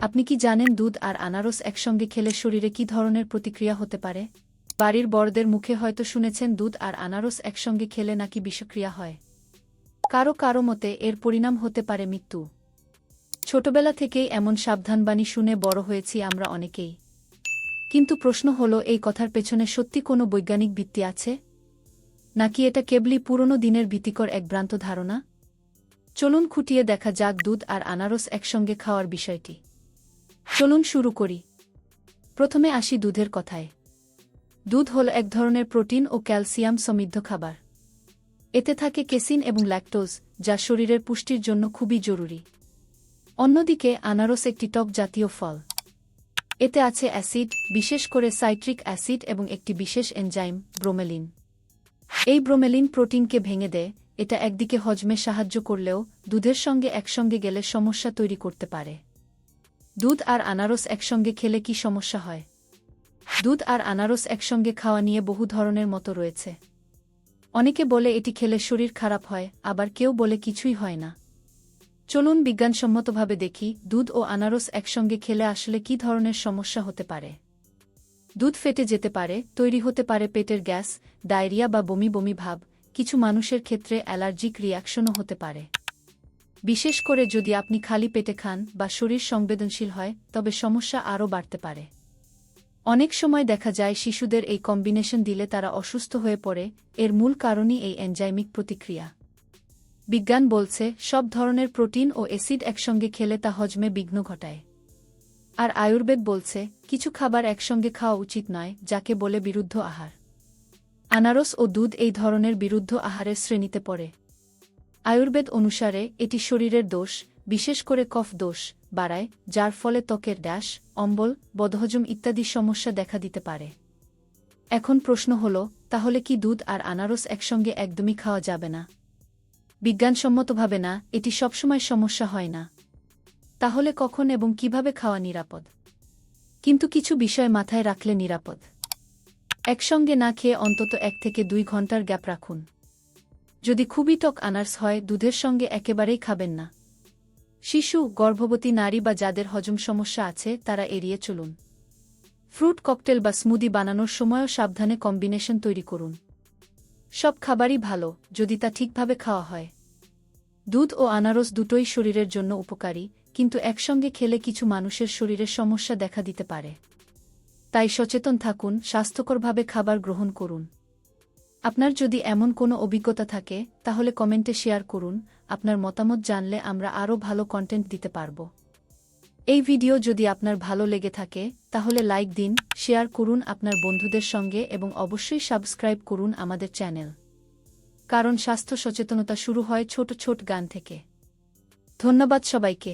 আপনি কি জানেন দুধ আর আনারস একসঙ্গে খেলে শরীরে কি ধরনের প্রতিক্রিয়া হতে পারে? বাড়ির বড়দের মুখে হয়তো শুনেছেন দুধ আর আনারস একসঙ্গে খেলে নাকি বিষক্রিয়া হয়। কারও কারও মতে এর পরিণাম হতে পারে মৃত্যু। ছোটবেলা থেকেই এমন সাবধানবাণী শুনে বড় হয়েছি আমরা অনেকেই। কিন্তু প্রশ্ন হল, এই কথার পেছনে সত্যি কোনো বৈজ্ঞানিক ভিত্তি আছে? নাকি এটা কেবলই পুরনো দিনের ভীতিকর এক ভ্রান্ত ধারণা? চলুন খুঁটিয়ে দেখা যাক দুধ আর আনারস একসঙ্গে খাওয়ার বিষয়টি। চলুন শুরু করি। প্রথমে আসি দুধের কথায়। দুধ হল এক ধরনের প্রোটিন ও ক্যালসিয়াম সমৃদ্ধ খাবার। এতে থাকে কেসিন এবং ল্যাকটোজ, যা শরীরের পুষ্টির জন্য খুবই জরুরি। অন্যদিকে আনারস একটি টক জাতীয় ফল। এতে আছে অ্যাসিড, বিশেষ করে সাইট্রিক অ্যাসিড এবং একটি বিশেষ এনজাইম, ব্রোমেলিন। এই ব্রোমেলিন প্রোটিনকে ভেঙে দেয়, এটা একদিকে হজমে সাহায্য করলেও দুধের সঙ্গে একসঙ্গে গেলে সমস্যা তৈরি করতে পারে। দুধ আর আনারস একসঙ্গে খেলে কি সমস্যা হয়? দুধ আর আনারস একসঙ্গে খাওয়া নিয়ে বহু ধরনের মতো রয়েছে। অনেকে বলে এটি খেলে শরীর খারাপ হয়, আবার কেউ বলে কিছুই হয় না। চলুন বিজ্ঞানসম্মতভাবে দেখি, দুধ ও আনারস একসঙ্গে খেলে আসলে কি ধরনের সমস্যা হতে পারে? দুধ ফেটে যেতে পারে, তৈরি হতে পারে পেটের গ্যাস, ডায়রিয়া বা বমি বমি ভাব, কিছু মানুষের ক্ষেত্রে অ্যালার্জিক রিয়াকশনও হতে পারে। বিশেষ করে যদি আপনি খালি পেটে খান বা শরীর সংবেদনশীল হয়, তবে সমস্যা আরও বাড়তে পারে। অনেক সময় দেখা যায় শিশুদের এই কম্বিনেশন দিলে তারা অসুস্থ হয়ে পড়ে, এর মূল কারণই এই এনজাইমিক প্রতিক্রিয়া। বিজ্ঞান বলছে, সব ধরনের প্রোটিন ও অ্যাসিড একসঙ্গে খেলে তা হজমে বিঘ্ন ঘটায়। আর আয়ুর্বেদ বলছে, কিছু খাবার একসঙ্গে খাওয়া উচিত নয়, যাকে বলে বিরুদ্ধ আহার। আনারস ও দুধ এই ধরনের বিরুদ্ধ আহারের শ্রেণীতে পড়ে। আয়ুর্বেদ অনুসারে এটি শরীরের দোষ, বিশেষ করে কফ দোষ, বাড়ায়, যার ফলে ত্বকের ড্যাশ, অম্বল, বদহজম ইত্যাদি সমস্যা দেখা দিতে পারে। এখন প্রশ্ন হল, তাহলে কি দুধ আর আনারস একসঙ্গে একদমই খাওয়া যাবে না? বিজ্ঞানসম্মতভাবে না, এটি সবসময় সমস্যা হয় না। তাহলে কখন এবং কীভাবে খাওয়া নিরাপদ? কিন্তু কিছু বিষয় মাথায় রাখলে নিরাপদ। একসঙ্গে না খেয়ে অন্তত এক থেকে দুই ঘণ্টার গ্যাপ রাখুন। যদি খুবই টক আনার্স হয়, দুধের সঙ্গে একেবারেই খাবেন না। শিশু, গর্ভবতী নারী বা যাদের হজম সমস্যা আছে, তারা এড়িয়ে চলুন। ফ্রুট ককটেল বা স্মুদি বানানোর সময়ও সাবধানে কম্বিনেশন তৈরি করুন। সব খাবারই ভালো, যদি তা ঠিকভাবে খাওয়া হয়। দুধ ও আনারস দুটোই শরীরের জন্য উপকারী, কিন্তু একসঙ্গে খেলে কিছু মানুষের শরীরে সমস্যা দেখা দিতে পারে। তাই সচেতন থাকুন, স্বাস্থ্যকরভাবে খাবার গ্রহণ করুন। আপনার যদি এমন কোনো অভিজ্ঞতা থাকে, তাহলে কমেন্টে শেয়ার করুন, আপনার মতামত জানলে আমরা আরও ভালো কন্টেন্ট দিতে পারব। এই ভিডিও যদি আপনার ভালো লেগে থাকে, তাহলে লাইক দিন শেয়ার করুন আপনার বন্ধুদের সঙ্গে এবং অবশ্যই সাবস্ক্রাইব করুন আমাদের চ্যানেল কারণ স্বাস্থ্য সচেতনতা শুরু হয় ছোট ছোট গান থেকে। ধন্যবাদ সবাইকে।